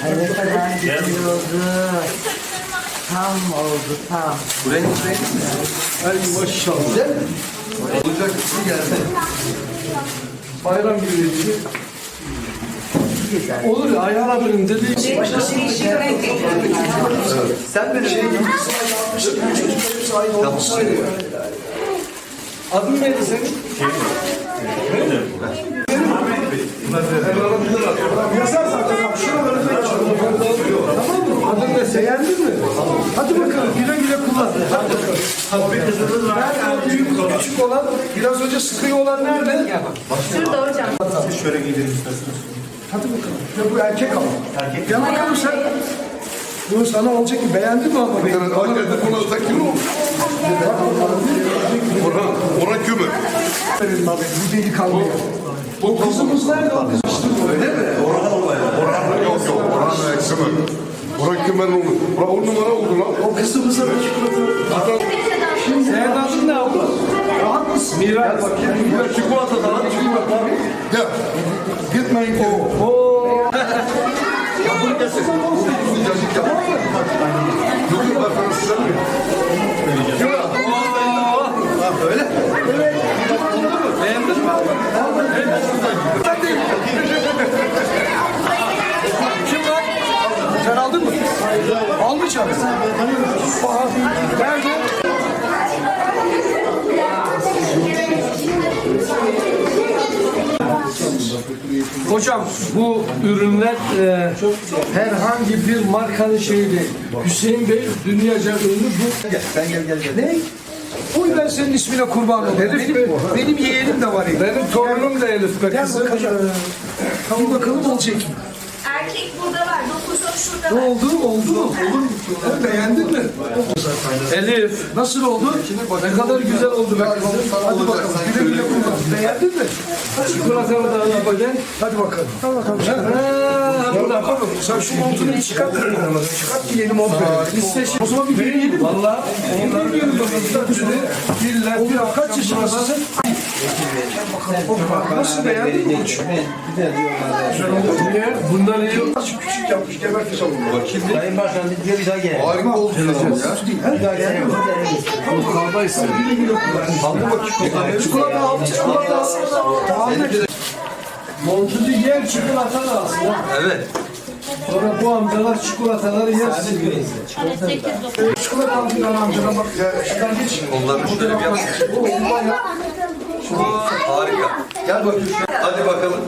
Kadar güzel oldu. Tam oldu tam. Bu renk renk. Ay maşallah. Güzel mi? Olacak bir geldi. Bayram gibi dedi. Olur ya ayağına benim dedi. Sen benim şey Tamam. Adın neydi senin? Yazar zaten abi. Şuraları da Tamam mı? Adın ne? Beğendin mi? Hadi bakalım güle güle kullan. Hadi bakalım. Bir kızımız var. Nerede? Büyük küçük olan, biraz önce sıkıyor olan nerede? Şurada hocam. Şöyle gidelim isterseniz. Hadi bakalım. Ya bu erkek ama. Erkek. Gel bakalım sen. Bu sana olacak ki beğendin mi ama beni? Hakikaten buna da kim o? Orhan, Orhan Kömür. Verelim abi bu delikanlıya. O kızımız nerede? Bu. Öyle mi? Orhan yok yok, Orhan Kömür. Orhan Kömür'ün oğlu. Ulan on numara oldu lan. O kızımıza da çikolata. Senin adın ne oldu? Rahat mısın? Miray. bakayım. Ya çikolata da lan çikolata. Gel. Gitmeyin. Oo. Oo. Ya bunu kesin. Sıcacık yap. Yok yok ben sana size mi? Ha böyle. Beğendin mi? Sen aldın mı? Almayacağım. Nerede? Hocam bu ürünler e, herhangi bir markanın şeyi değil. Hüseyin Bey dünyaca ünlü bu. Gel sen gel gel gel. Ne? Oy ben senin ismine kurban olayım. Benim, benim yeğenim de var. Benim torunum da Elif be Gel bakalım. Tamam bakalım olacak mı? Erkek burada var. Dokuzu şurada Ne oldu? Oldu mu? Olur mu? Beğendin mi? Elif. Nasıl oldu? Ne kadar güzel oldu be kızım. Hadi bakalım. Güle güle kullan. Beğendin mi? Çikolatanı da alayım bakayım. Hadi bakalım. Hadi bakalım. Burada yapalım. Sen şu montunu bir çıkart. Çıkart bir yeni mont verelim. Biz seçin. O zaman bir deneyelim. Valla. Onları yiyelim bakalım. Diller. Bir kaç yaşındasın sen? Nasıl beğendin mi? Bundan iyi. Azıcık küçük yapmış. Gebertiş alın. Sayın Başkan diyor bir daha gelelim. Harika oldu ya. Bir daha gelelim. Kahve istedim. Aldı bak çikolata. Çikolata al, çikolata al. Ahmet. Montucu yer çikolata da alsın. ha. Evet. Sonra bu amcalar çikolataları yersin. Çikolata al bir an amcana bak. Şuradan geç. Onları şöyle bir yap. O ondan yap. Harika. Gel bakayım. Hadi bakalım.